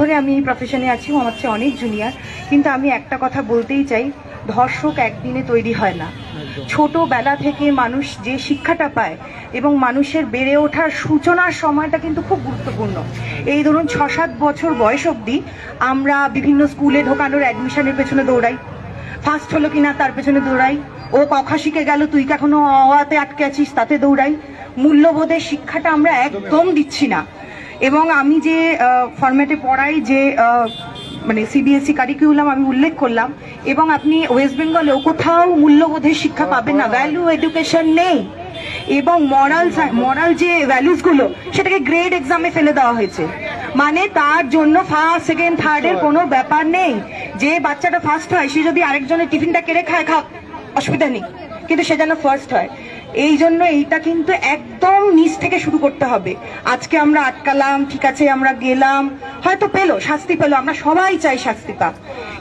ধরে আমি এই প্রফেশনে আছি ও আমার চেয়ে অনেক জুনিয়র কিন্তু আমি একটা কথা বলতেই চাই ধর্ষক একদিনে তৈরি হয় না। ছোটবেলা থেকে মানুষ যে শিক্ষাটা পায় এবং মানুষের বেড়ে ওঠার সূচনার সময়টা কিন্তু খুব গুরুত্বপূর্ণ। এই ধরুন ছ সাত বছর বয়স অবধি আমরা বিভিন্ন স্কুলে ঢোকানোর অ্যাডমিশনের পেছনে দৌড়াই। ফার্স্ট হলো কিনা তার পেছনে দৌড়াই। ও কখা শিখে গেল তুই কি এখনও অতে আটকে আছিস? তাতে দৌড়াই। মূল্যবোধের শিক্ষাটা আমরা একদম দিচ্ছি না। এবং আমি যে ফরম্যাটে পড়াই যে মানে সিবিএসই কারিকুলাম আমি উল্লেখ করলাম এবং আপনি ওয়েস্ট বেঙ্গলেও কোথাও মূল্যবোধের শিক্ষা পাবেন না। ভ্যালু এডুকেশন নেই। এবং মরাল মরাল যে ভ্যালুসগুলো সেটাকে গ্রেড এক্সামে ফেলে দেওয়া হয়েছে। মানে তার জন্য ফার্স্ট সেকেন্ড থার্ডের কোনো ব্যাপার নেই। যে বাচ্চাটা ফার্স্ট হয় সে যদি আরেকজনের টিফিনটা কেড়ে খায় খাক অসুবিধা নেই। কিন্তু সে যেন ফার্স্ট হয়। এই জন্য এইটা কিন্তু একদম নিচ থেকে শুরু করতে হবে। আজকে আমরা আটকালাম, ঠিক আছে, আমরা গেলাম। হয়তো পেল, শাস্তি পেল, আমরা সবাই চাই শাস্তি পাক।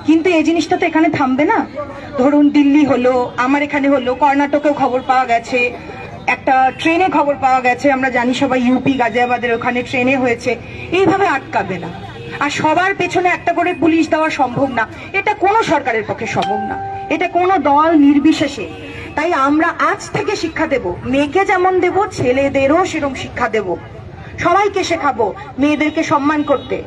কিন্তু এই জিনিসটা তো এখানে থামবে না। ধরুন দিল্লি হলো, আমার এখানে হলো, কর্ণাটকেও খবর পাওয়া গেছে, একটা ট্রেনে খবর পাওয়া গেছে, আমরা জানি সবাই ইউপি গাজিয়াবাদের ওখানে ট্রেনে হয়েছে। এইভাবে আটকাবে না। আর সবার পেছনে একটা করে পুলিশ দেওয়া সম্ভব না। এটা কোনো সরকারের পক্ষে সম্ভব না। এটা কোনো দল নির্বিশেষে তাই আমরা আজ থেকে শিক্ষা দেব। মেয়েকে যেমন দেব, ছেলেদেরও সেরকম শিক্ষা দেব। সবাইকে শেখাবো মেয়েদেরকে সম্মান করতে।